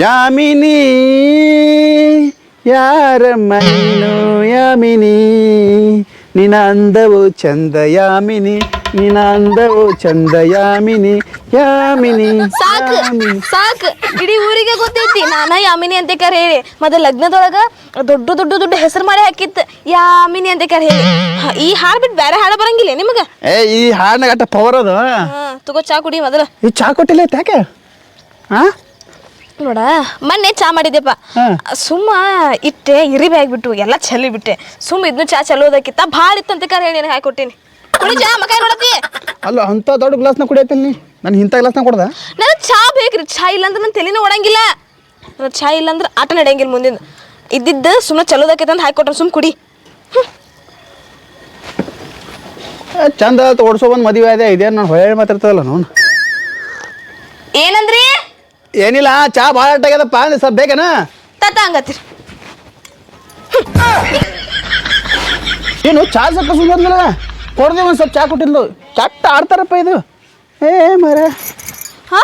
ಯಾಮಿನಿ ಯಾರ ಮೈನು ಯಾಮಿನಿ? ನಿನ್ನ ಅಂದವು ಚಂದ ಯಾಮಿನಿ ನಿನ್ನ ಅಂದವು ಚಂದ ಯಾಮಿನಿ ಯಾಮಿನಿ ಸಾಕು ಸಾಕು. ಇಡೀ ಊರಿಗೆ ಗೊತ್ತೈತಿ ನಾನ ಯಾಮಿನಿ ಅಂತ ಕರೆ ಹೇಳಿ ಮತ್ತೆ ಲಗ್ನದೊಳಗ ದೊಡ್ಡ ದೊಡ್ಡ ದೊಡ್ಡ ಹೆಸರು ಮಾಡಿ ಹಾಕಿತ್ತು ಯಾಮಿನಿ ಅಂತ ಕರೆ ಹೇಳಿ ಹ, ಈ ಹಾಡು ಬಿಟ್ಟು ಬೇರೆ ಹಾಡ ಬರಂಗಿಲ್ಲ ನಿಮಗ? ಏ ಈ ಹಾಡ್ನಾಗ ಅಟ್ಟ ಪವರ್ ಅದು. ಹಾ ತಗೋ ಚಾ ಕುಡಿ ಮೊದಲ. ಈ ಚಾ ಕೊಟ್ಟಿಲ್ಲ ಯಾಕೆ? ಹಾ ನೋಡ. ಮೊನ್ನೆ ಚಾ ಮಾಡಿದೆಪ್ಪ ಸುಮ್ಮ ಇಟ್ಟೆ ಇರಿಬಿ ಆಗ್ಬಿಟ್ಟು ಎಲ್ಲ ಚೆಲ್ಲಿ ಬಿಟ್ಟೆ. ಸುಮ್ಮ ಇದ್ನು ಚಾ ಚಲೋದಕ್ಕಿತ್ತ ಭಾಳ ಇತ್ತಂತ ಕರೆ ಹೇಳಿ ನಿನಗೆ ಹಾಕೊಟ್ಟಿನಿ ಕುಡಿ ಚಾ ಮಕಾಯಿ ನೋಡತಿ ಅಲ್ಲ ಅಂತ ದೊಡ್ಡ ಗ್ಲಾಸ್ನ ಕುಡಿಯತ್ತೀನಿ ನೀ? ನಾನು ಇಂಥ ಗ್ಲಾಸ್ನ ಕೊಡ್ದ? ನನಗೆ ಚಾ ಬೇಕ್ರಿ. ಚಾ ಇಲ್ಲಂದ್ರೆ ನನ್ನ ತಲೆನೂ ಒಡಂಗಿಲ್ಲ. ನನಗೆ ಚಾ ಇಲ್ಲಂದ್ರೆ ಆಟ ನಡೆಯಂಗಿಲ್ಲ ಮುಂದಿನ. ಇದ್ದಿದ್ದು ಸುಮ್ಮನೆ ಚಲೋದಕ್ಕೈತೆ ಅಂತ ಹಾಕೊಟ್ರೆ ಸುಮ್ಮ ಕುಡಿ. ಚಂದ ಓಡಿಸೋ ಬಂದು ಮದುವೆ ಅದೇ ಇದೇನು ನಾನು ಹೊಳೆ ಮಾತಾಡ್ತದಲ್ಲ ನೋನು ಏನಂದ್ರಿ? ಏನಿಲ್ಲ ಚಾ ಭಾಳ ಆಗ್ಯದಪ್ಪ ಅಂದ್ರೆ ಸ್ವಲ್ಪ ಬೇಕನ? ತತ್ತ ಹಂಗತ್ತೀರಿ. ಏನು ಚಾ ಸ್ವಲ್ಪ ಸುಮ್ಮನೆ ಕೊಡ್ದೆ ಒಂದು ಸ್ವಲ್ಪ ಚಾ ಕೊಟ್ಟಿಲ್ಲ ಚಟ್ಟ ಆಡ್ತಾರಪ್ಪ ಇದು. ಏ ಮರ. ಹಾ?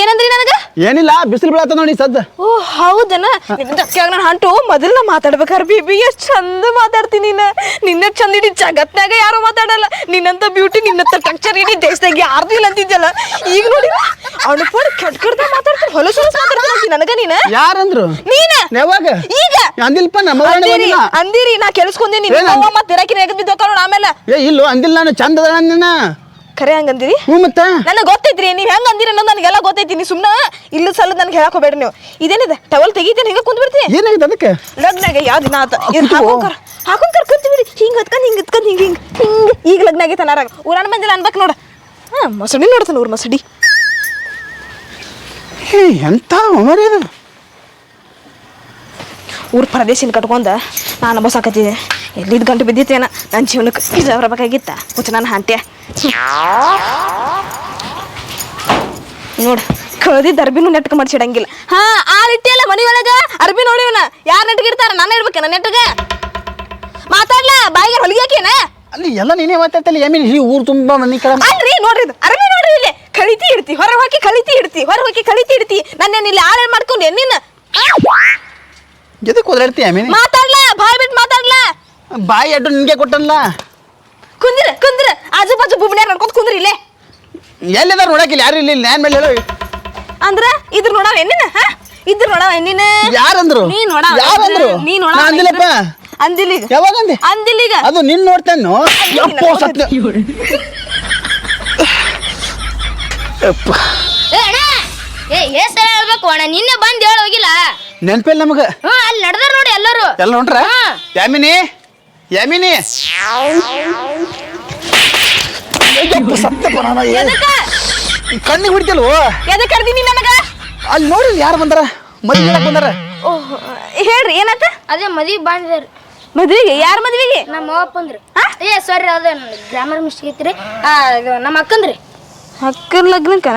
ಏನಂದ್ರಿ ನನಗ? ಏನಿಲ್ಲ ಬಿಸಿಲು ಬೀಳತ್ತ ನೋಡಿ ಸದ್ದು. ಓ ಹೌದನ? ನಾನು ಹಂಟು ಮೊದಲ ಮಾತಾಡ್ಬೇಕಾರ ಬಿಬಿ ಎಷ್ಟು ಚಂದ ಮಾತಾಡ್ತೀನಿ ನೀನು. ನಿನ್ನ ಚಂದ ಇಡೀ ಜಗತ್ನಾಗ ಯಾರು ಮಾತಾಡಲ್ಲ. ನಿನ್ನಂತ ಬ್ಯೂಟಿ ನಿನ್ನಂತ ಟಕ್ಚರ್ ಇಡೀ ದೇಶದಾಗ ಯಾರ್ದು ಇಲ್ಲ ಅಂತಿದ್ದಲ್ಲ ಈಗ ನೋಡಿ ಅಣ್ಪಡ್ ಕೆಟ್ಟ ಕೆಡ್ದ ಮಾತಾಡ್ತಾರೆ ಹೊಲಸು ಹೊಲಸು ಮಾತಾಡ್ತೀನಿ ನನಗ ನೀನ? ಯಾರಂದ್ರು? ನೀನ? ಯಾವಾಗ ಈಗ? ಅಂದಿಲ್ಪ ನಮ್ಮ ಅಂದಿರಿ ಅಂದಿರಿ ನಾ ಕೆಲ್ಸ್ಕೊಂದಿನಿ? ಮತ್ತೆ ಬಿದ್ದೋಕ ನೋಡ ಆಮೇಲೆ. ಏ ಇಲ್ಲ ಅಂದಿಲ್ಲ ನಾನು ಚಂದ ನಿನ್ನ. ಖರೆ ಹಂಗಂದಿರಿ? ಹ್ಞೂ ಮತ್ತೆ? ನನಗೆ ಗೊತ್ತೈತ್ರಿ ನೀವು ಹೆಂಗ್ ಅಂದಿರಿ ಅನ್ನೋದು ನನಗೆಲ್ಲ ಗೊತ್ತೈತಿ. ನೀವು ಸುಮ್ಮನೆ ಇಲ್ಲ ಸಲ ನನಗೆ ಹೇಳಕ್ ಹೋಗ್ಬೇಡ್ರಿ ನೀವು. ಇದೇನಿದೆ? ಟವಲ್ ತೆಗಿತೇನೆ? ಹಿಂಗೆ ಕುಂತ್ ಬಿಡ್ತಿ? ಏನಾಗಿದೆ ಅದಕ್ಕೆ? ಲಗ್ನಾಗ ಯಾವ ದಿನ ಆತ? ಕುತ್ಕೋ. ಹಾಕೊಂಕರ್ ಹಾಕೊಂಕರ್ ಕುಂತ ಬಿಡಿ. ಹಿಂಗೆ ಹತ್ಕೊಂಡು ಹಿಂಗೆ ಹತ್ಕೊಂಡು ಹಿಂಗೆ ಹಿಂಗೆ ಹಿಂಗೆ. ಈಗ ಲಗ್ನ ಆಗೈತೆ ನಾರಾಗ ಊರಾಣ ಬಂದಿಲ್ಲ ಅನ್ಬೇಕು ನೋಡ. ಹಾಂ ಮಸಡಿ ನೋಡ್ತಾನೆ ಊರು ಮಸಡಿ ಹೇ ಎಂಥ ಮರಿ ಇದು ಊರ್ ಪರದೇಶಿನ ಕಟ್ಕೊಂಡ ನಾನು ಬಸಾಕತ್ತಿದ್ದೆ ಎಲ್ಲಿದ್ದ ಗಂಟು ಬಿದ್ದಿತ್ತೇನ? ನನ್ನ ಜೀವನಕ್ಕೆ ಇದು ಬರಬೇಕಾಗಿತ್ತ? ಮುಚ್ಚ ನಾನು ಹಂತೆ ನೋಡು ಕಳ್ದಿದ್ದ ಅರ್ಬಿನೂ ನೆಟ್ಕ ಮಾಡಿಸಿಡಂಗಿಲ್ಲ. ಹಾ ಆ ಇಟ್ಟಿಯಲ್ಲ ಮನಿ ಒಳಗ ಅರ್ಬಿ ನೋಡಿವನ? ಯಾರು ನೆಟ್ಗೆ ಇಡ್ತಾರ ನಾನು ಇಡ್ಬೇಕೇನ ನೆಟ್ಗೆ. ಮಾತಾಡ್ಲ ಬಾಯಿಗೆ ಹೊಲಿಗೆ ಹಾಕೇನ? ಅಲ್ಲಿ ಎಲ್ಲ ನೀನೇ ಮಾತಾಡ್ತಲ್ಲ ಯಮೀನ್? ಈ ಊರು ತುಂಬಾ ಮನೆ ಕಡೆ ಅಲ್ರಿ ನೋಡ್ರಿ ಇದು. ಅರ್ಬಿ ನೋಡ್ರಿ ಇಲ್ಲಿ. ಕಳಿತಿ ಇಡ್ತಿ ಹೊರಗೆ ಹಾಕಿ ಕಳಿತಿ ಇಡ್ತಿ ಹೊರಗೆ ಹಾಕಿ ಕಳಿತಿ ಇಡ್ತಿ. ನನ್ನೇನು ಇಲ್ಲಿ ಆಳೇನ್ ಮಾಡ್ಕೊಂಡು? ಎನ್ನಿನ ಎದಕ್ಕೆ ಓದಾಡ್ತಿ ಯಮೀನ್ ಮಾತಾಡ್ಲ ಬಾಯ್ ಬಿಟ್ಟು ಮಾತಾಡ್ಲ? ಬಾಯಿ ಅಡ್ಡು ನಿನಗೆ ಕೊಟ್ಟಲ್ಲ ಕುಂದ್ರ ಕುಂದ್ರ. ಆಜು ಬಾಜು ಬುಬ್ನ್ಯಾರ ನಡ್ಕೊಂತ ಕುಂದ್ರಿ ಇಲ್ಲೇ. ಎಲ್ಲಿದಾರ ನೋಡಕ್ಕಿಲ್ಲ ಯಾರು ಇಲ್ಲಿ ನ್ಯಾನ್ ಮೇಲೆ ಅಂದ್ರೆ ಅಂದ್ರ ಇದ್ರ ನೋಡ ಎಣ್ಣಿನ ಹಾ? ಇದ್ರ ನೋಡ ಎಣ್ಣಿನ. ಯಾರಂದ್ರು? ನೀ ನೋಡ ಯಾರಂದ್ರು? ನೀ ನೋಡವ ಅಂದಿಲ್ಲಪ್ಪ. ಅಂದಿಲ್ಲಿಗ ಯಾವಾಗ ಅಂದೆ? ಅಂದಿಲ್ಲಿಗ ಅದು ನಿನ್ ನೋಡ್ತೇನು? ಯಪ್ಪೋ ಸತ್ಯ. ಯಪ್ಪ. ಏ ಅಣ್ಣ. ಏ ಎಷ್ಟ್ ಸಲ ಹೇಳ್ಬೇಕು ಅಣ್ಣ. ನಿನ್ನೆ ಬಂದು ಹೇಳೋಗಿಲ್ಲ. ಹೋಗಿಲ್ಲ ನೆನ್ಪಿಲ್ಲ ನಮಗ? ಹಾ ಅಲ್ಲಿ ನಡೆದಾರ ನೋಡಿ ಎಲ್ಲರೂ. ಎಲ್ಲ ಹೊಂಟ್ರ ಹಾ. ಯಾಮಿನಿ? ಯಾಮಿನಿ? ಯಪ್ಪ, ಸತ್ಯಪ್ಪ ನಾನು ಏ- ಎದಕ್ಕ? ಕಣ್ಣಿಗೆ ಬಿಡ್ತಿಲ್ವೋ ಎದಕ್ ಕರ್ದಿನಿ ನನಗ? ಅಲ್ಲಿ ನೋಡಿ ಯಾರು ಬಂದಾರ? ಹೇಳಕ್ ಬಂದಾರ? ಓಹ್ ಹೇಳ್ರಿ ಏನಾತ ಅದೇ ಮದ್ವಿ ಬಂದಿದ್ದಾರೆ ಮದ್ವಿಗೆ? ಯಾರ ಮದ್ವಿಗೆ? ನಮ್ಮ ಅವ್ವಪ್ಪ ಅಂದ್ರು ಏ ಸಾರಿ ಅದ ಗ್ರಾಮರ್ ಮಿಸ್ಟೇಕ್ ಐತ್ರಿ. ಆ ಇದು ನಮ್ಮ ಅಕ್ಕಂದ್ರಿ. ಅಕ್ಕನ ಲಗ್ನಕ್ಕ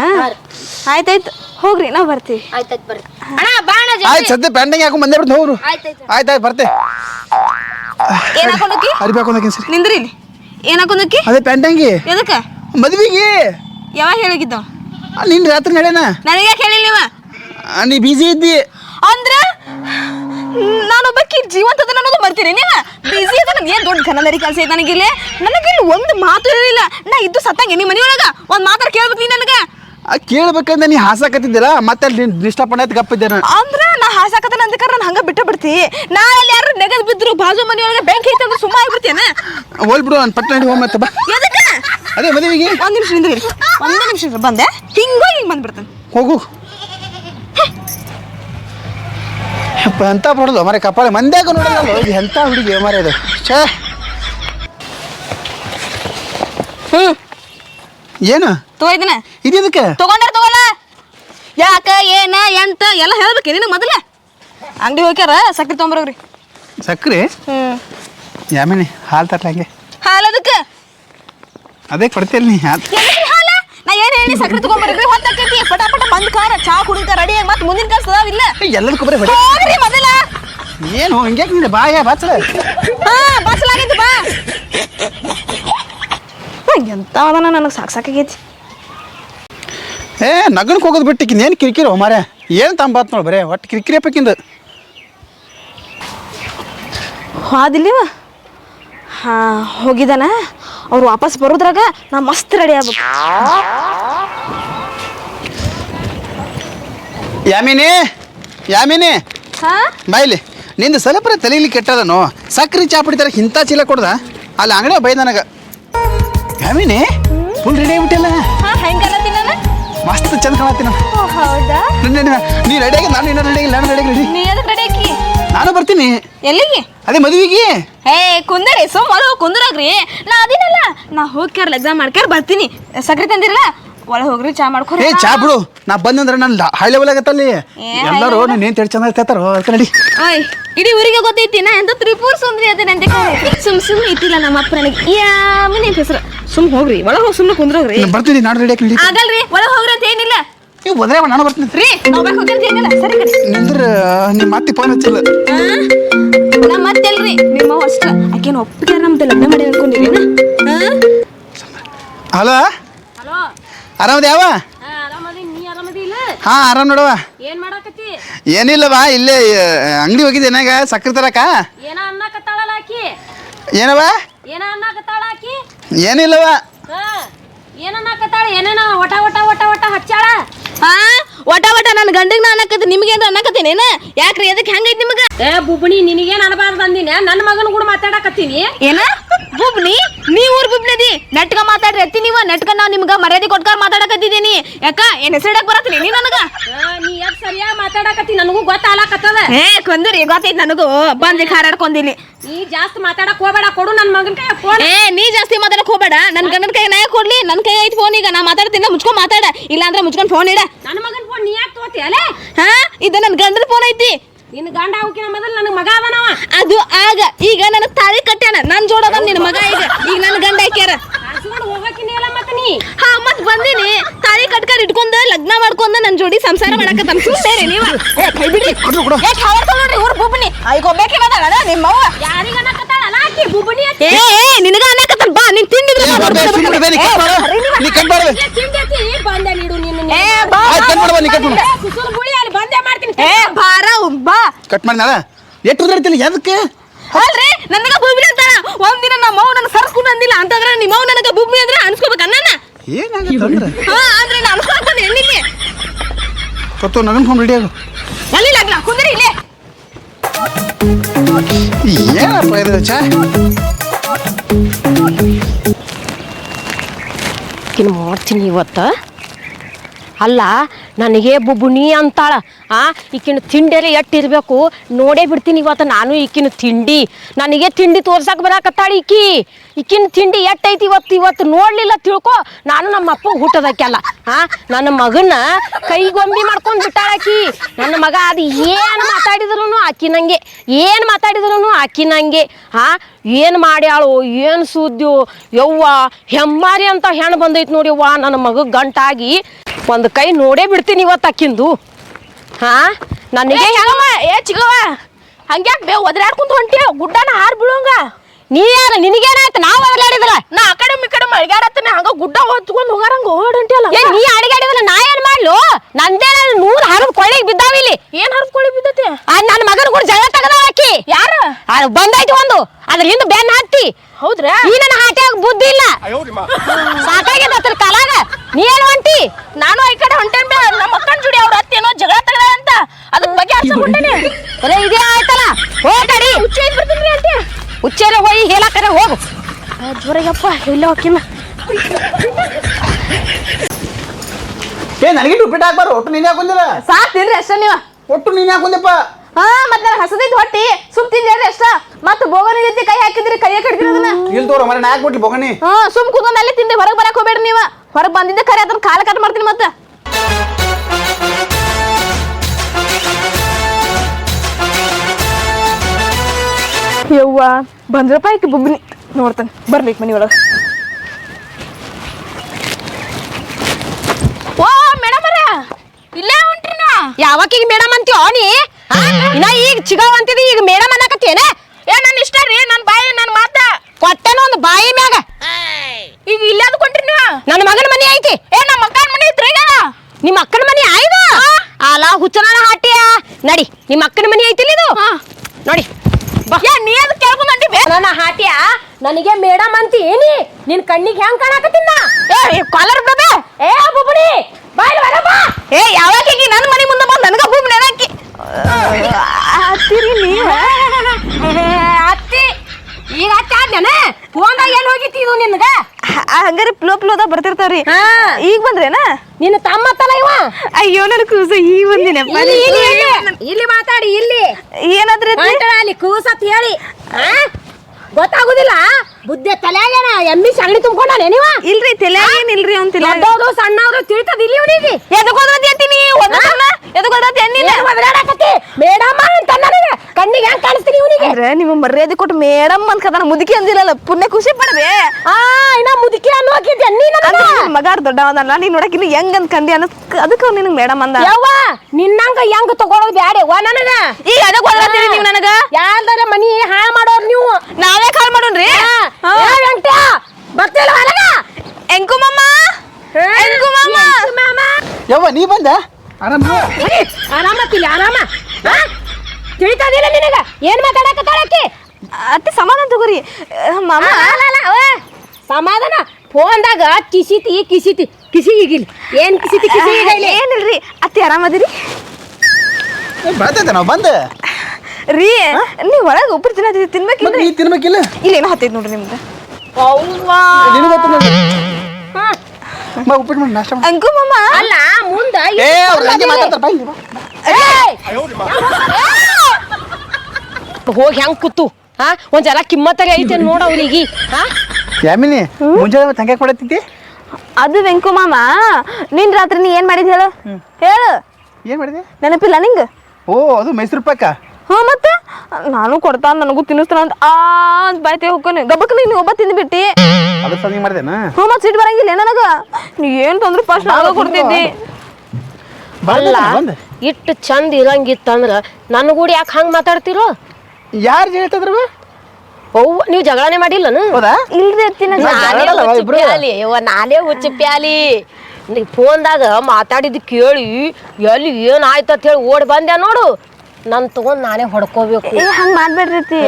ಆಯ್ತಾಯ್ತು. ಹೋಗ್ರಿ ನಾವು ಬರ್ತೀವಿ. ಆಯ್ತಾಯ್ತು ಬರ್ರಿ. ಅಣ್ಣ ಬಾ ಅಣ್ಣ ಆಯ್ತು ಸದ್ಯ ಪೆಂಡಿಂಗ್ ಹಾಕೊಂಡ್ ಬಂದೇ ಬಿಡ್ತು ಹೋಗ್ರು. ಆಯ್ತಾಯ್ತು ಆಯ್ತು ಆಯ್ತು. ಬರ್ತೆ. ಏನ್ ಹಾಕೊಂಡೋಕಿ ಅರಿಬೇಕು ಹಾಕೊಂಡಾಕಿನ್ ಸರಿ? ನಿಂದ್ರಿ ಇಲ್ಲಿ. ಏನ್ ಹಾಕೊಂಡೋಕಿ ಅದೇ ಪೆಂಡಂಗಿ. ಎದಕ್ಕ? ಮದ್ವಿಗೆ. ಯಾವಾಗ ಹೇಳಿದ್ದ ನಿನ್ನ ನಿನ್ ರಾತ್ರಿ ನಡೆನ ನನಗೆ ಹೇಳಿಲ್ಲ ನೀವ? ನೀ ಬಿಸಿ ಇದ್ದಿ. ಅಂದ್ರ ನಾನೊಬ್ಬಕಿ ಜೀವಂತದ ಅನ್ನೋದು ಬರ್ತೀನಿ ನೀವ? ಬಿಸಿ ಅದ ನನ್ ಏನ್ ದೊಡ್ಡ ಘನನರಿ ಕೆಲಸ ಐತೆ ನನಗಿಲ್ಲಿ ನನಗಿಲ್ಲಿ ಒಂದು ಮಾತು ಇರಲಿಲ್ಲ ನಾ ಇದ್ದು ಸತ್ತಂಗೆ ನಿಮ್ಮ ಮನೆಯೊಳಗ. ಒಂದ್ ಮಾತು ಕೇಳ್ಬೇಕು ನೀ ನನಗ? ಕೇಳ್ಬೇಕಂದ್ರೆ ನೀ ಹಾಸಕತ್ತಿದ್ದೀರ? ಮತ್ತೆ ಅಲ್ಲಿ ಡಿಸ್ಟರ್ಬ್ ಮಾಡೈತೆ ಗಪ್ಪಿದ್ದೆ ನಾನು. ಅಂದ್ರ ನಾ ಹಾಸಾಕತನ ಅಂದಕಾರ ನಾನು ಹಂಗ ಬಿಟ್ಟು ಬಿಡ್ತಿ ನಾಳೆ ಯಾರು ನೆಗದ್ ಬಿದ್ರು ಬಾಜು ಮನೆಯೊಳಗೆ ಬೆಂಕಿ ಐತೆ ಅಂದ್ರೆ ಸುಮ್ಮ ಆಗ್ಬಿಡ್ತೇನೆ ಹೋಲ್ ಬಿಡು ನಾನು ಪಟ್ಟ ಹೋಗ್ ಮತ್ತೆ ಬಾ. ಎದಕ್ಕೆ? ಅದೇ ಮದುವೆಗೆ? ಒಂದ್ ನಿಮಿಷ ನಿಂದ್ರಿ ಒಂದ್ ನಿಮಿಷ ಬಂದೆ. ಹಿಂಗ ಹಿಂಗ್ ಬಂದ್ಬಿಡ್ತಾನೆ. ಹೋಗು. ಯಪ್ಪ ಎಂತ ಪಡೋದು ಮರೆ ಕಪಾಳೆ ಮಂದ್ಯಾಗ ನೋಡಲ್ಲ ಇದು ಎಂತ ಹುಡುಗಿ ಮರೆ ಅದು ಛೇ. ಹ್ಮ್. ಏನು? ತಗೋಯ್ದಿನ ಇದಕ್ಕೆ ತಗೊಂಡಾರ ತಗೋಲ್ಲ ಯಾಕ ಏನ ಎಂತ ಎಲ್ಲ ಹೇಳ್ಬೇಕು ನಿನಗೆ ಮೊದಲ? ಅಂಗಡಿ ಹೋಗ್ಯಾರ ಸಕ್ರೆ ತೊಗೊಂಬರೋಗ್ರಿ. ಸಕ್ರೆ? ಹ್ಮ್. ಯಾಮಿನಿ ಹಾಲು ತರ್ಲಂಗೆ ಹಾಲು ಅದಕ್ಕೆ? ಅದೇ ಕೊಡ್ತಿಲ್ಲ ನೀ ಹಾಲು. ಹಾಲ? ನಾ ಏನು ಹೇಳಿ ಸಕ್ರೆ ತಗೊಂಬರ್ರಿ ಹೊತ್ತಾಕೈತಿ ಪಟ ಪಟ ಬಂದ್ ಕಾರ ಚಾ ಕುಡಿಕ ರೆಡಿ ಆಗಿ ಮತ್ತೆ ಮುಂದಿನ ಕೆಲಸ ಅದಾವಿಲ್ಲ ಎಲ್ಲದಕ್ಕೂ ಬರೀ ಹೊಡೆ. ಹೋಗ್ರಿ ಮೊದಲ. ಏನು ಹಿಂಗ್ಯಾಕೆ ಬಾ ಬಾಯ ಬಾಚಲ ಹಾ ಬಸ್ಲಾಗೈತಿ ಬಾ. ಎಂತ ಅದನ ನನಗೆ ಸಾಕು ಸಾಕಾಗೈತಿ. ಏ ನಗನಕ್ಕೆ ಹೋಗೋದು ಬಿಟ್ಟಿಕ್ಕಿಂದ ಏನು ಕಿರಿಕಿರಿ ಮಾರೆ ಏನು ತಂಬಾತ್ ನೋಡಿ ಬರೇ ಒಟ್ಟು ಕಿರಿಕಿರಿ ಪಕ್ಕಿಂದ ಹೋದಿಲ್ಲಿವ ಹಾಂ ಹೋಗಿದಾನ ಅವ್ರು ವಾಪಸ್ ಬರೋದ್ರಾಗ ನಾ ಮಸ್ತ್ ರೆಡಿ ಆಗ್ಬೇಕು. ಯಾಮಿನಿ ಯಾಮಿನಿ. ಹಾಂ? ಬಾಯ್ಲಿ ನಿಂದು ಸಲಪರ ತಲೆಯಲ್ಲಿ ಕೆಟ್ಟದನು? ಸಕ್ರೆ ಚಾ ಪಡಿತಾರೆ ಇಂಥ ಚೀಲ ಕೊಡ್ದ? ಅಲ್ಲಿ ಅಂಗಡಿ ಬೈ ನನಗೆ. ಯಾಮಿನಿ ಫುಲ್ ರೆಡಿ ಆಗ್ಬಿಟ್ಟಿಲ್ಲ. ಹಾಂ ಮಸ್ತ್ ಚಂದ ಕಾಣತ್ತೀನಿ ಓ ಹೌದಾ? ನೀ ರೆಡಿ ಆಗಿ? ನಾನು ಇನ್ನೂ ರೆಡಿ ಆಗಿಲ್ಲ ನಾನು ರೆಡಿ ರೆಡಿ ನೀ ಅದಕ್ಕೆ ರೆಡಿ ಆಕಿ? ನಾನು ಬರ್ತೀನಿ. ಎಲ್ಲಿಗೆ? ಅದೇ ಮದುವೆಗೆ. ಹೇ ಕುಂದರಿ ಸುಮ್ಮ ಒಳಗೆ ಕುಂದ್ರಾಗ್ರಿ. ನಾ ಅದಿನಲ್ಲ ನಾ ಹೋಗ್ಕ್ಯಾರ ಎಕ್ಸಾಮ್ ಮಾಡ್ಕ್ಯಾರ ಬರ್ತೀನಿ. ಸಕ್ರೆ ತಂದಿರಲ್ಲ? ಒಳಗೆ ಹೋಗ್ರಿ ಚಾ ಮಾಡ್ಕೊರಿ. ಏ ಚಾ ಬಿಡು. ನಾ ಬಂದಂದ್ರೆ ನನ್ನ ಹೈ ಲೆವೆಲ್ ಆಗತ್ತಲ್ಲಿ. ಎಲ್ಲರೂ ನೀನು ಏನು ತಿಳಿ ಚಂದ ಇರ್ತಾರೋ ಅದಕ್ಕೆ ನಡಿ. ಆಯ್ ಇಡೀ ಊರಿಗೆ ಗೊತ್ತೈತಿ ನಾ ಎಂತ ತ್ರಿಪುರ ಸುಂದ್ರಿ ಅದೇ ಅಂತ ಸುಮ್ ಸುಮ್ ಇತ್ತಿಲ್ಲ ನಮ್ಮ ಅಪ್ಪ ನನಗೆ. ಯಾಮನೆ ಹೆಸರು? ಸುಮ್ ಹೋಗ್ರಿ ಒಳಗೆ ಹೋಗಿ ಸುಮ್ನೆ ಕುಂದ್ರೋಗ್ರಿ ನಾನು ಬರ್ತೀನಿ ನಾನು ರೆಡಿ ಹಾಕಿ ಆಗಲ್ರಿ ಒಳಗೆ ಹೋಗ್ರಿ ಅಂತ ಏನಿಲ್ಲ. ನೀವು ಬದ್ರೆ ನಾನು ಬರ್ತೀನಿ. ರೀ ಹೋಗ್ಬೇಕು ಹೋಗ್ರಿ ಏನಿಲ್ಲ. ಸರಿ ಕಡೆ ನಿಂದ್ರ ನಿಮ್ಮ ಮತ್ತೆ ಫೋನ್ ಹಚ್ಚಿಲ್ಲ. ನಮ್ಮ ಮತ್ತೆಲ್ರಿ ನಿಮ್ಮ ಅಷ್ಟ. ಆಕೇನು ಒಪ್ಪಿಗೆ ನಮ್ದು ಲಗ್ನ ಮಾಡಿ ಅನ್ಕೊಂಡಿರಿ ಹಲೋ? ಹಲೋ? ಆರಾಮದ್ಯಾವ ಹಾ ಆರಾಮದಿ ನೀ ಆರಾಮದಿ ಇಲ್ಲ? ಹಾಂ ಆರಾಮ್ ನೋಡವ ಏನ್ ಮಾಡಾಕತ್ತಿ? ಏನಿಲ್ಲವಾ ಇಲ್ಲೇ ಅಂಗಡಿ ಹೋಗಿದ್ದೆ ಏನಾಗ ಸಕ್ಕರೆ ತರಕ. ಏನ ಅನ್ನಕತ್ತಾಳಲ್ಲ ಆಕಿ? ಏನವ ಏನ ಅನ್ನಕತ್ತಾಳ ಆಕಿ? ಏನಿಲ್ಲವ. ಏನನ್ನ ಏನೇನ ಒಟ ಒಟ ಒಟ ಒಟ ಹಚ್ಚಾಳ? ಹಾ? ಒಟ ಒಟ ನನ್ನ ಗಂಡಗ್ ನಾ ಅನ್ನಕತ್ತಿ ನಿಮ್ಗೆ ಏನ್ರ ಅನ್ನಕತ್ತೀನೇನ ಯಾಕ್ರಿ ಅದಕ್ಕೆ ಹೆಂಗೈತಿ ನಿಮ್ಗ? ಏ ಬುಬ್ಣಿ ನಿನಗೇನ್ ಅನ್ಬಾರ್ದು ಅಂದಿನ ನನ್ನ ಮಗನ ಕೂಡ ಮಾತಾಡಕತ್ತೀನಿ. ಏನ? ಬುಬ್ನಿ ನೀ ಊರ್ ಬುಬ್ನದಿ? ನೆಟ್ಕ ಮಾತಾಡ್ರಿ ಎತ್ತಿ ನೀವ? ನೆಟ್ಕ ನಾ ನಿಮ್ಗ ಮರ್ಯಾದೆ ಕೊಟ್ಕಾರ ಮಾತಾಡಕತ್ತಿದ್ದೀನಿ ಯಾಕ ಏನ್ ಹೆಸರಿಡಕ್ ಬರತ್ತೀನಿ ನೀ ನನಗ? ಆ, ನೀ ಯಾಕೆ ಸರಿಯಾಗಿ ಮಾತಾಡಕತ್ತಿ? ನನಗೂ ಗೊತ್ತಾಗಕತ್ತದ ಏ ಕೊಂದ್ರಿ ಗೊತ್ತೈತಿ ನನಗೂ. ಬಂದ್ ಹಾರಾಡ್ಕೊಂದಿಲ್ಲಿ ನೀ ಜಾಸ್ತಿ ಮಾತಾಡಕ್ ಹೋಗ್ಬೇಡ ಕೊಡು ನನ್ನ ಮಗನ ಕೈ ಫೋನ್ ಏ ನೀ ಜಾಸ್ತಿ ಮಾತಾಡಕ್ ಹೋಗ್ಬೇಡ. ನನ್ ಗಂಡನ ಕೈ ನಾಯ್ ಕೊಡ್ಲಿ ನನ್ ಕೈ ಐತಿ ಫೋನ್ ಈಗ. ನಾ ಮಾತಾಡ್ತೀನಿ ಮುಚ್ಕೊಂಡ್ ಮಾತಾಡ. ಇಲ್ಲಾಂದ್ರೆ ಮುಚ್ಕೊಂಡ್ ಫೋನ್ ಇಡ. ನನ್ನ ಮಗನ ಫೋನ್ ನೀ ಯಾಕೆ ತಗೋತಿ? ಅಲೇ? ಹಾ? ಇದು ನನ್ನ ಗಂಡನ ಫೋನ್ ಐತಿ. ನಿನ್ನ ಗಂಡ ಅವಕಿನ ಮೊದಲು ನನಗೆ ಮಗ ಅದನವ. ಅದು ಆಗ. ಈಗ ನನ್ನ ತಾಳಿ ಕಟ್ಟ್ಯಾನ ನನ್ ಜೋಡದ ನಿನ್ನ ಮಗ ಈಗ. ಈಗ ನನ್ನ ಗಂಡ ಹಾಕ್ಯಾರ ಕಾಣಿಸ್ಕೊಂಡು ಹೋಗಕಿನಿ ಅಲ್ಲ ಮತ್ತೆ ನೀ? ಹಾ ಮತ್ ಬಂದಿನಿ. ತಾಳಿ ಕಟ್ಕರ್ ಇಟ್ಕೊಂಡ ಲಗ್ನ ಮಾಡ್ಕೊಂಡ ನನ್ನ ಜೋಡಿ ಸಂಸಾರ ಮಾಡಕತ್ತಾನ. ಸುಮ್ಮನೆ ನೀವ. ಏ ಕೈ ಬಿಡಿ ಕೊಡು, ಕೊಡು. ಏ ನೋಡ್ರಿ ಊರ್ ಬಂದಾಳ ಯಾರಿಗ ಆಕಿ ಏ ಏ ನಿನಗ ಅನ್ನಕತ್ತಾನ. ಬಾ ನೀನ್ ತಿಂದಿದ್ರು ನೀ ಕಟ್ ಮಾಡು. ನೀ ಕಟ್ ಮಾಡು. ತಿಂದೈತಿ ಬಂದೆ ನೀಡು ನಿನ್ನ ಏ ಬಾ ಆಯ್ತು, ಕಟ್ ಮಾಡು ಬಾ, ನೀ ಕಟ್ ಮಾಡು. ಸುಸುಲ್ ಬುಳಿ ಅಲ್ಲಿ ಬಂದೆ ಮಾಡ್ತೀನಿ ಏ ಬಾರ ಬಾ ಕಟ್ ಮಾಡಿದ್ನಲ್ಲ? ಎಷ್ಟು ಉದಾಡ್ತಿಲ್ಲ ಎದಕ್ಕೆ ಅಲ್ರಿ ನನಗ ಭೂಮಿ ಅಂತಾರ. ಒಂದಿನ ನಮ್ಮ ಮೌ ನನ್ನ ಸರ್ಸ್ಕೊಂಡು ಅಂದಿಲ್ಲ ಅಂತಂದ್ರೆ ನಿಮ್ಮ ಮೌ ನನಗ ಭೂಮಿ ಅಂದ್ರೆ ಅನ್ಸ್ಕೋಬೇಕು ಅನ್ನ ಏನಾಗುತ್ತೆ ಅಂದ್ರೆ ಹಾ ಅಂದ್ರೆ ನಾನು ಅನ್ಕೊಂಡೆ ಬಂದೆ ಎಲ್ಲಿಗೆ ಗೊತ್ತು ನಗನ್ ಫೋನ್ ರೆಡಿ ಆಗು. ಎಲ್ಲಿ ಲಗ್ನ ಕುಂದ್ರಿ ಇಲ್ಲೇ. ಏನಪ್ಪ ಇದು ಚಾ? ಮಾಡ್ತೀನಿ ಇವತ್ತು. ಅಲ್ಲ ನನಗೆ ಬುಬುನಿ ಅಂತಾಳ. ಆ, ಈಕಿನ ತಿಂಡಿಯಲ್ಲಿ ಎಟ್ಟಿರ್ಬೇಕು ನೋಡೇ ಬಿಡ್ತೀನಿ ಇವತ್ತು ನಾನು ಈಕಿನ ತಿಂಡಿ. ನನಗೆ ತಿಂಡಿ ತೋರ್ಸಕ್ಕೆ ಬರಾಕತ್ತಾಳ ಈಕಿ. ಈಕಿನ ತಿಂಡಿ ಎಟ್ಟೈತಿ ಇವತ್ತು? ಇವತ್ತು ನೋಡಲಿಲ್ಲ ತಿಳ್ಕೊ, ನಾನು ನಮ್ಮ ಅಪ್ಪ ಹುಟ್ಟದಕ್ಕೆಲ್ಲ. ಆ, ನನ್ನ ಮಗನ ಕೈಗೊಂಬಿ ಮಾಡ್ಕೊಂಡು ಬಿಟ್ಟಾಳಾಕಿ ನನ್ನ ಮಗ ಅದು ಏನು ಮಾತಾಡಿದ್ರು ಆಕಿ ನಂಗೆ, ಏನು ಮಾತಾಡಿದ್ರು ಆಕಿ ನಂಗೆ. ಆ, ಏನು ಮಾಡ್ಯಾಳು, ಏನು ಸುದ್ದಿಯೋ, ಯವ್ವ, ಹೆಮ್ಮಾರಿ ಅಂತ ಹೆಣ್ಣು ಬಂದೈತಿ ನೋಡಿ ಯವ್ವ. ನನ್ನ ಮಗ ಗಂಟಾಗಿ ಒಂದು ಕೈ ನೋಡೇ ಬಿಡ್ತೀನಿ. ಇವತ್ತು ಅಕ್ಕಿಂದು. ಹಾ? ನನಗೆ ಹಂಗ್ಯಾಕ್ ಬೇ ಒದ್ರಾಡ್ಕೊಂಡು ಹೊಂಟಿ ಗುಡ್ಡನ ಹಾರ್ ಬೀಳೋಂಗ. ನೀ ಯಾರು? ನಿನಗೇನಾಯ್ತು? ನಾವು ಬದಲಾಡಿದ್ರ ನಾ ಆ ಕಡೆ ಈ ಕಡೆ ಹಂಗ ಗುಡ್ಡ ಹೊತ್ಕೊಂಡು ಹೋಗಾರಂಗ ಓಡಂಟಿಯಲ್ಲ ಏ ನೀ ಅಡಿಗಾಡಿದ್ರ ನಾ ಏನ್ ಮಾಡ್ಲು? ನಂದೇ ನೂರು ಹರಿದ್ ಕೊಳ್ಳಿಗೆ ಏನು ಏನ್ ಹರ್ಕೊಳ್ಳಿ ಬಿದ್ದತಿ? ಆ ನನ್ನ ಮಗನ ಕೂಡ ಜಗಳ ತಗದ ಹಾಕಿ ಯಾರ? ಅದು ಬಂದೈತಿ ಒಂದು. ಅದ್ರ ಹಿಂದೆ ಬೆನ್ನ ಹತ್ತಿ. ಹೌದ್ರಾ? ಈ ನನ್ನ ಹಾಟ್ಯಾಗ ಬುದ್ಧಿ ಇಲ್ಲ. ಸಾಕಾಗ್ಯದ ಅದ್ರ ಕಾಲಾಗ. ನೀ ಏನು ಹೊಂಟಿ ನಾನು ಈ ಕಡೆ ಹೊಂಟೇನ್ ಬೇ. ನಮ್ಮ ಅಕ್ಕನ್ ಜೋಡಿ ಅವ್ರ ಅತ್ತೇನೋ ಜಗಳ ತಗದ ಅಂತ ಅದ್ರ ಬಗ್ಗೆ ಅರ್ಥ ಹೊಂಟೇನೆ. ಅದೇ ಇದೇ ಆಯ್ತಲ್ಲ. ಹೋಗಡಿ ಹುಚ್ಚ ಐತ್ ಬರ್ತೀನಿ ಅಂತೆ ಹುಚ್ಚೇರ ಹೋಗಿ ಹೇಳಾಕರೆ ಹೋಗು. ಜೋರಿಗಪ್ಪ ಇಲ್ಲ ಹೋಕಿನ ಏ ನನಗೆ ಉಪ್ಪಿಟ್ಟು ಹಾಕ್ಬಾರ ಒಟ್ಟು ನೀನು ಹಾಕೊಂಡಿಲ್ಲ ಸಾಕ್ ತಿನ್ರಿ ಅಷ್ಟೇ ನೀವ. ಒಟ್ಟು ನೀನು ಹಾಕೊಂದಪ್ಪ ಹಾ ಮತ್ ನಾನು ಹಸದಿದ್ ಹೊಟ್ಟಿ ಸುಮ್ ತಿಂದ್ರಿ ಅಷ್ಟ. ಮತ್ ಬೋಗನಿ ಜೊತೆ ಕೈ ಹಾಕಿದ್ರಿ ಕೈಯ ಕಡ್ದಿರ ಅದನ್ನ? ಇಲ್ಲಿ ತೋರ ಮರ ನಾ ಹಾಕ್ಬಿಟ್ಲಿ ಬೊಗಣಿ. ಹಾ ಸುಮ್ ಕುತ್ಕೊಂಡ್ ಅಲ್ಲಿ ತಿಂದೆ ಹೊರಗೆ ಬರಕ್ ಹೋಗ್ಬೇಡ್ರಿ ನೀವ. ಹೊರಗೆ ಬಂದಿದ್ದೆ ಕರೆ ಅದನ್ನ ಕಾಲ ಕಟ್ ಮಾಡ್ತೀನಿ ಮತ್ತ. ಬಂದ್ರಪ್ಪ ಆಯ್ತು ಬುಬ್ಬಿನಿ ನೋಡ್ತಾನೆ. ಬರ್ಬೇಕು ಮನಿ ಒಳಗ ಓ ಮೇಡಮ್ ಅರ ಇಲ್ಲೇ ನಾ ಯಾವಕ್ಕೀಗ ಮೇಡಮ್ ಅಂತೀಯೋ ನೀ? ಇನ್ನ ಈಗ ಚಿಗವ್ ಅಂತಿದಿ ಈಗ ಮೇಡಮ್ ಅನ್ನಕತ್ತೇನೆ ಏ ನನ್ನ ಇಷ್ಟ ರೀ ನನ್ನ ಬಾಯಿ ನನ್ನ ಮಾತ. ಕೊಟ್ಟೆನೋ ಒಂದು ಬಾಯಿ ಮ್ಯಾಗ. ಈಗ ಇಲ್ಲೇ ಅದು ಕೊಂಟ್ರಿ ನೀವ? ನನ್ನ ಮಗನ ಮನೆ ಐತಿ. ಏ ನಮ್ಮ ಅಕ್ಕನ ಮನೆ ಐತ್ರಿ ನಿಮ್ಮ ಅಕ್ಕನ ಮನೆ ಆಯ್ದು? ಅಲ್ಲ ಹುಚ್ಚನ ಅಕ್ಕನ ಮನಿ ಐತಿಲ್ಲ ಇದು? ನೋಡಿ. ಹಾಟ್ಯ? ನನಗೆ ಮೇಡಮ್ ಅಂತ ಏನಿ? ನಿನ್ ಕಣ್ಣಿಗೆ ಹೆಂಗ್ ಕಾಣಕತ್ತಿನ ಏ ಕಾಲರ್ ಬದ ಏ ಬುಬುಡಿ! ಬಾಯ್ ಬರಪ್ಪ ಏ ಯಾವಾಗ ನನ್ನ ಮನೆ ಮುಂದೆ ಬಂದು ನನಗ ಭೂಮಿ ನೆನಕಿ? ಹತ್ತಿರಿ ನೀವ? ಅತ್ತಿ ಈಗ ಅತ್ತಾದ್ನೇನ ಫೋನ್ದಾಗ ಎಲ್ಲಿ ಹೋಗಿತ್ತಿ ಇದು ನಿನ್ಗ? ಹಂಗಾರೆ ಪ್ಲೋ ಪ್ಲೋದಾಗ ಬರ್ತಿರ್ತಾವ್ರಿ. ಈಗ ಬಂದ್ರೇನ? ನಿನ್ನ ತಮ್ಮ ತಲ ಇವ? ಅಯ್ಯೋ ನನ್ನ ಕೂಸ ಈ ಬಂದಿನಪ್ಪ ಇಲ್ಲಿ ಮಾತಾಡಿ ಇಲ್ಲಿ. ಏನಾದ್ರಿ ಅತ್ತಿ? ಅಲ್ಲಿ ಕೂಸತ್ ಹೇಳಿ? ಗೊತ್ತಾಗುದಿಲ್ಲ? ಬುದ್ಧಿ ತಲೆಯಾಗೇನ ಎಮ್ಮಿ ಸಗಣಿ ತುಂಬ್ಕೊಂಡಾನೆ ನೀವ? ಇಲ್ರಿ ತಲೆ ಏನಿಲ್ರಿ ಅವ್ನ್ ತಲೆ ದೊಡ್ಡವರು ಸಣ್ಣವರು ತಿಳ್ತದ ಇಲ್ಲಿ ಇವನಿಗೆ. ಅಂತೀನಿ? ಎದಕ್ ಒದರಾಡಕತ್ತಿ ಮೇಡಮ್ಮ ಅಂತ ನನಗೆ. ಕಣ್ಣಿಗೆ ಹೆಂಗ್ ಕಾಣಿಸ್ತೀನಿ ಇವನಿಗೆ? ಅಂದ್ರೆ ನಿಮ್ಮ ಮರ್ಯಾದೆ ಕೊಟ್ಟು ಮೇಡಮ್ ಅಂತ ಕದನ ಮುದುಕಿ ಅಂದಿಲ್ಲಲ್ಲ ಪುಣ್ಯ ಖುಷಿ ಪಡ್ಬೇ ಆ ಇನ್ನ ಮುದುಕಿ ಅನ್ನೋ ನೀನ ನೀ ನನಗ ಅಂದ್ರೆ ನಿನ್ ಮಗ ದೊಡ್ಡವದಲ್ಲ ನೀನ್ ನೋಡಕ್ ಇನ್ನು ಹೆಂಗ್ ಅಂತ ಕಂಡಿ ಅನ್ನೋ ಅದಕ್ಕೆ ಅವ್ನು ನಿನಗ್ ಮೇಡಮ್ ಅಂದ. ಯವ್ವ ನಿನ್ನಂಗ ಹೆಂಗ್ ತಗೊಳೋದು ಬ್ಯಾಡೆ. ವಾ ನನಗ. ಈಗ ಅದಕ್ಕೆ ಹೋದ್ರತ್ತೀರಿ ನೀವು ನನಗ? ಯಾರ್ದಾರ ಮನಿ ಹಾಳು ಮಾಡೋರ್ ನೀವು? ನಾವೇ ಕಾಲ್ ಮಾಡೋಣ್ರಿ ವೆಂಕಟ ಬರ್ತಿಲ್ಲ ಮಾಮ ಯವ್ವ ನೀ ಬಂದ ಆರಾಮ? ಆರಾಮ ಆ? ತಿಳಿತದಿಲ್ಲ ನಿನಗ? ಏನ್ ಮಾತಾಡಕತ್ತಾಳಕ್ಕೆ? ಅತ್ತಿ ಸಮಾಧಾನ ತಗೋರಿ. ಮಾಮ. ಸಮಾಧಾನ. ಫೋನ್ದಾಗ ಕಿಸಿತಿ ಕಿಸಿತಿ ಕಿಸಿ ಈಗಿಲ್ಲ ಏನ್ ಕಿಸಿತಿ ಕಿಸಿ ಈಗ ಇಲ್ಲಿ? ಏನಿಲ್ರಿ. ಅತ್ತಿ ಆರಾಮದಿರಿ ಬರ್ತೈತೆ ನಾವು ಬಂದ. ರೀ ನೀವ್ ಒಳಗೆ ಉಪ್ಪಿಟ್ಟು ತಿನ್ನ ತಿನ್ಬೇಕಿಲ್ಲ ನೀ ತಿನ್ಬೇಕಿಲ್ಲ ಇಲ್ಲ? ಏನೋ ಹತ್ತೈತಿ ನೋಡ್ರಿ ನಿಮ್ದು. ನಿನಗೆ ಗೊತ್ತು ಬಾ ಉಪ್ಪಿಟ್ಟು ಮಾಡಿ ನಾಷ್ಟ ಮಾಡು. ಅಂಕುಮಮ್ಮ ಅಲ್ಲ ಮುಂದ ಏ ಅವ್ರು ಹಂಗೆ ಮಾತಾಡ್ತಾರೆ ಬಾ ಇಲ್ಲಿ ಬಾ. ಹೋಗಿ ಹೆಂಗ್ ಕೂತು? ಹಾ ಒಂದ್ ಜರ ಕಿಮ್ಮತ್ತಾಗ ಐತೆ ನೋಡ ಅವ್ರಿಗೆ. ಹಾ ಯಾಮಿನಿ ಮುಂಜಾನೆ ಮತ್ತೆ ಹಂಗೆ ಕೊಡತ್ತಿದ್ದಿ? ಅದು ವೆಂಕುಮಾಮ ನಿನ್ ರಾತ್ರಿ ನೀ ಏನ್ ಮಾಡಿದ್ ಹೇಳು? ಹೇಳು. ಏನು ಮಾಡಿದೆ ನೆನಪಿಲ್ಲ ನಿಂಗ? ಓ ಅದು ಮೈಸೂರು ಪಾಕ? ಹಾ ಮತ್ತೆ? ನಾನು ಕೊಡ್ತಾನ ನನಗೂ ತಿನ್ನಿಸ್ತಾನ ಅಂತ ಆ ಅಂತ ಬಾಯ್ತೆ ಹೋಗ್ಕೊನಿ ಗಬ್ಬಕ್ ನೀನು ಒಬ್ಬ ತಿಂದ್ಬಿಟ್ಟಿ. ಅದು ಸಂಗಿ ಮಾಡಿದೆನಾ? ಹ್ಞೂ ಮತ್ತೆ ಸಿಟ್ಟು ಬರಂಗಿಲ್ಲ ನನಗ. ನೀ ಏನ್ ತಂದ್ರು ಫಸ್ಟ್ ನಾನು ಕೊಡ್ತಿದ್ದಿ? ಅಲ್ಲ ಬಂದ. ಇಟ್ಟು ಚಂದ ಇರಂಗಿತ್ತಂದ್ರ ನನ್ಗೂಡಿ ಯಾಕೆ ಹಂಗ್ ಮಾತಾಡ್ತಿರೋ? ಯಾರು ಹೇಳ್ತದ್ರು ಅವ್ವ ನೀವು ಜಗಳನೆ ಮಾಡಿಲ್ಲನು? ಹೌದಾ? ಇಲ್ರಿ ಅತ್ತಿನ ನಾನೇ ನಾನೇ ಜಗಳಾಡಲ್ಲ ಹುಚ್ಚು ಇಬ್ರು. ಪ್ಯಾಲಿ. ಯವ್ವ ನಾನೇ ಹುಚ್ಚು ಪ್ಯಾಲಿ. ನೀ ಫೋನ್ದಾಗ ಮಾತಾಡಿದ್ದು ಕೇಳಿ ಎಲ್ಲಿ ಏನ್ ಆಯ್ತು ಅಂತ ಹೇಳಿ ಓಡಿ ಬಂದೆ ನೋಡು. ನನ್ ತಗೊಂಡ್ ನಾನೇ ಹೊಡ್ಕೋಬೇಕು. ಏ ಹಂಗ್ ಮಾಡ್ಬೇಡ್ರಿ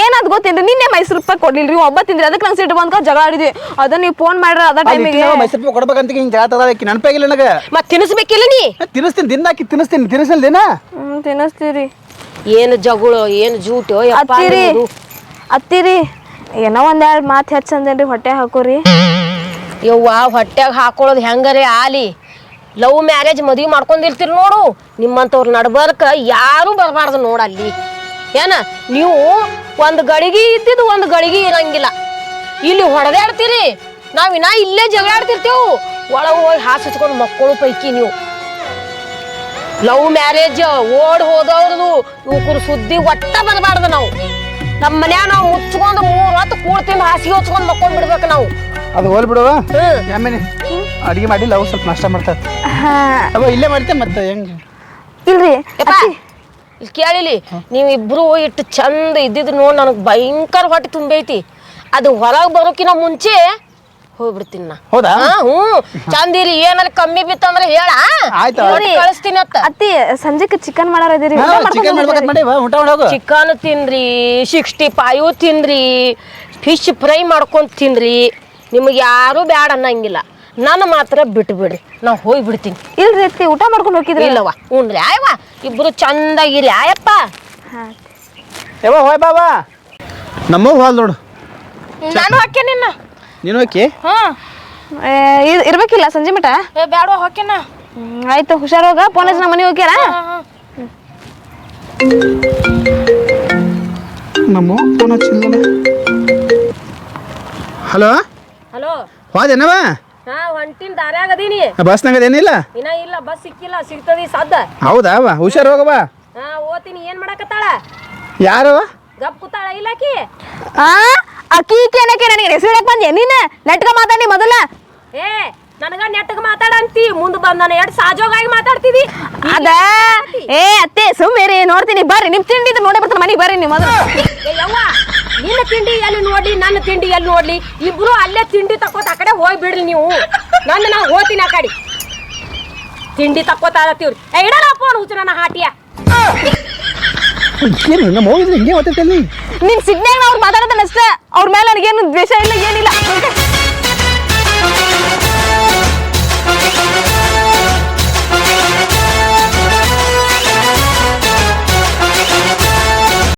ಏನದ್ ಗೊತ್ತೇನ್ರಿ? ನಿನ್ನೆ ಮೈಸೂರು ರೂಪಾಯಿ ಕೊಡ್ಲಿಲ್ರಿ? ಒಬ್ಬ ತಿಂದ್ರಿ. ಅದಕ್ಕೆ ನಂಗೆ ಸಿಟ್ಟು ಬಂದ್ಕ ಜಗಳ ಆಡಿದ್ವಿ. ಅದ ನೀವು ಫೋನ್ ಮಾಡ್ರ ಅದ ಟೈಮಿಗೆ ಮೈಸೂರು ರೂಪಾಯಿ ಕೊಡ್ಬೇಕಂತ ಹಿಂಗೆ ಜಾತದ ನೆನಪಾಗಿಲ್ಲ ನನಗೆ. ಮತ್ ತಿನ್ನಿಸ್ಬೇಕಿಲ್ಲ ನೀ? ತಿನ್ನಿಸ್ತೀನಿ ದಿನ ಹಾಕಿ ತಿನ್ನಿಸ್ತೀನಿ ತಿನ್ನಿಸಲ್ ದಿನ? ಹ್ಮ್ ತಿನ್ನಿಸ್ತೀರಿ ಏನು ಜಗಳು ಏನು ಜೂಟು ಅತ್ತಿರಿ. ಅತ್ತಿರಿ ಏನೋ ಒಂದೆರಡು ಮಾತು ಹೆಚ್ಚಂದೇನ್ರಿ ಹೊಟ್ಟೆ ಹಾಕೋರಿ. ಯವ್ವ ಹೊಟ್ಯಾಗ ಹಾಕೊಳ್ಳೋದು ಹೆಂಗರಿ ಆಲಿ? ಲವ್ ಮ್ಯಾರೇಜ್ ಮದುವೆ ಮಾಡ್ಕೊಂಡಿರ್ತೀರಿ ನೋಡು. ನಿಮ್ಮಂಥವ್ರ ನಡ್ಬರ್ಕ ಯಾರು ಬರಬಾರ್ದು ನೋಡಲ್ಲಿ ಏನ? ನೀವು ಒಂದು ಗಳಿಗೆ ಇದ್ದಿದ್ದು ಒಂದು ಗಳಿಗೆ ಇರಂಗಿಲ್ಲ. ಇಲ್ಲಿ ಹೊಡೆದಾಡ್ತೀರಿ. ನಾವು ಇನ್ನ ಇಲ್ಲೇ ಜಗಳಾಡ್ತಿರ್ತೇವು. ಒಳಗೆ ಹೋಗಿ ಹಾಸ್ ಹಚ್ಕೊಂಡು ಮಕ್ಕಳು ಪೈಕಿ ನೀವು. ಲವ್ ಮ್ಯಾರೇಜ್ ಓಡ್ ಹೋದವ್ರದು ಇವ್ಕರು ಸುದ್ದಿ ಒಟ್ಟ ಬರಬಾರ್ದು ನಾವು. ನಮ್ಮ ಮನ್ಯಾಗ ನಾವು ಮುಚ್ಕೊಂಡು ಮೂರು ಹೊತ್ತು ಕೂಡ್ತೀನಿ ಹಾಸಿಗೆ ಹಚ್ಕೊಂಡು ಮಕ್ಕೊಂಡು ಬಿಡ್ಬೇಕು ನಾವು. ಅದು ಹೋಲ್ ಬಿಡುವ ಅಡಿಗೆ ಮಾಡಿಲ್ಲ ಅವು ಸ್ವಲ್ಪ ನಾಷ್ಟ ಮಾಡ್ತಾರೆ ಅವ ಇಲ್ಲೇ ಮಾಡ್ತೆ ಮತ್ತೆ? ಹೆಂಗೆ? ಇಲ್ರಿ ಯಪ್ಪ ಇಲ್ಲಿ ಕೇಳಿಲಿ ನೀವಿಬ್ರು ಇಟ್ಟು ಚಂದ ಇದ್ದಿದ್ದು ನೋಡಿ ನನಗೆ ಭಯಂಕರ ಹೊಟ್ಟೆ ತುಂಬೈತಿ. ಅದು ಹೊರಗೆ ಬರೋಕಿನ ಮುಂಚೆ ಹೋಗ್ಬಿಡ್ತೀನಿ ನಾ. ಹೌದಾ? ಹಾ, ಹ್ಞೂ. ಚಂದ ಇರಿ ಏನಾರ ಕಮ್ಮಿ ಬಿತ್ತಂದ್ರೆ ಹೇಳ. ಆಯ್ತು, ಕಳಿಸ್ತೀನಿ ಅತ್ತ. ಅತ್ತಿ ಸಂಜೆಕ್ ಚಿಕನ್ ಮಾಡಾರ ಇದೀರಿ ಚಿಕನ್ ಮಾಡ್ಬೇಕಂತ ಮಾಡಿ ಊಟ ಚಿಕನ್ ತಿನ್ರಿ ಸಿಕ್ಸ್ಟಿ ಫೈವ್ ತಿನ್ರಿ ಫಿಶ್ ಫ್ರೈ ಮಾಡ್ಕೊಂಡು ತಿನ್ರಿ. ನಿಮಗೆ ಯಾರು ಬ್ಯಾಡ ಅನ್ನಂಗಿಲ್ಲ. ನಾನು ಮಾತ್ರ ಬಿಟ್ಬಿಡಿ. ನಾವು ನಾ ಹೋಗಿ ಬಿಡ್ತೀನಿ ಇಲ್ರಿ ಅತ್ತಿ ಊಟ ಮಾಡ್ಕೊಂಡು ಹೋಗಿದ್ರಿ? ಇಲ್ಲವ ಉಣ್ರಿ. ಆಯವ್ವ ಇಬ್ರು ಚಂದಾಗಿರಿ. ಆಯಪ್ಪ. ಯಾವ ಹೋಯ್ ಬಾಬಾ ನಮ್ಮ ಹಾಲ್ ನೋಡು. ನಾನು ಹಾಕಿ ನಿನ್ನ. ನೀನು ಓಕೆ ಏ, ಇರ್- ಇರ್ಬೇಕಿಲ್ಲ ಸಂಜೆ ಮಟ ಬ್ಯಾಡ ಹಾಕಿನ ಹ್ಮ್, ಆಯ್ತು ಹುಷಾರೋಗ. ಫೋನ್ ಹಚ್ಚಿ ನಮ್ಮ ಮನೆ ಹೋಗ್ಯಾರ? ನಮ್ಮ ಫೋನ್ ಹಚ್ಚಿಲ್ಲ ಹಲೋ? ಹಲೋ. ಹೋದೇನವ ಹಾ ಹೊಂಟಿನ ದಾರ್ಯಾಗ ಅದೀನಿ ಬಸ್ನಾಗ ಅದೇನಿಲ್ಲ ಇನ್ನ ಇಲ್ಲ ಬಸ್ ಸಿಕ್ಕಿಲ್ಲ ಸಿಗ್ತದಿ ಸದ್ದ ಹೌದಾ ಅವ ಹುಷಾರ್ ಹೋಗವ ಹಾ ಓತೀನಿ ಏನ್ ಮಾಡಕತ್ತಾಳ? ಯಾರು? ಗಪ್ ಕೂತಾಳ ಇಲ್ಲಾಕಿ ಆ ಅಕ್ಕಿ ಈಕಿ ಏನಕ್ಕೆ ನನಗೆ ಹೆಸರು ಬಂದೆ ನೀನ? ನೆಟ್ಗ ಮಾತಾಡಿ ಮೊದಲ. ಏ ನನಗ ನೆಟ್ಟಗ ಮಾತಾಡಂತಿ. ಮುಂದ್ ನಾನು ಎರಡು ಸಾಜೋಗಾಗಿ ಮಾತಾಡ್ತಿದಿ? ಅದ? ಏ ಅತ್ತೆ ಸುಮ್ಮೇರಿ ನೋಡ್ತೀನಿ. ಬರ್ರಿ ನಿಮ್ ತಿಂಡಿ ನೋಡಿ ಬರ್ತಾನೆ ಮನೆಗೆ ಬರ್ರಿ ನೀವು ಮೊದಲು. ಯವ್ವ ನಿನ್ನ ತಿಂಡಿ ಎಲ್ಲಿ ನೋಡ್ಲಿ ನನ್ನ ತಿಂಡಿ ಎಲ್ಲಿ ನೋಡ್ಲಿ? ಇಬ್ರು ಅಲ್ಲೇ ತಿಂಡಿ ತಕ್ಕೋತ ಆ ಕಡೆ ಹೋಗಿ ಬಿಡ್ರಿ ನೀವು. ನನ್ನ ನಾವು ಹೋಗ್ತೀನಿ ಆ ಕಡೆ. ತಿಂಡಿ ತಕ್ಕೋತ ಇಡಲ್ಲ ಫೋನ್ ಹುಚ್ಚು ನನ್ನ ಹಾಟಿಯ. ಏನು ನಮ್ಮ ಹೋಗಿದ್ರೆ ಹಿಂಗೆ ಮಾತಾಡ್ತೇನೆ ನಿನ್ ಅವ್ರು ಮಾತಾಡೋದನ್ನ ಅಷ್ಟೇ. ಅವ್ರ ಮೇಲೆ ನನಗೇನು ದ್ವೇಷ ಇಲ್ಲ ಏನಿಲ್ಲ.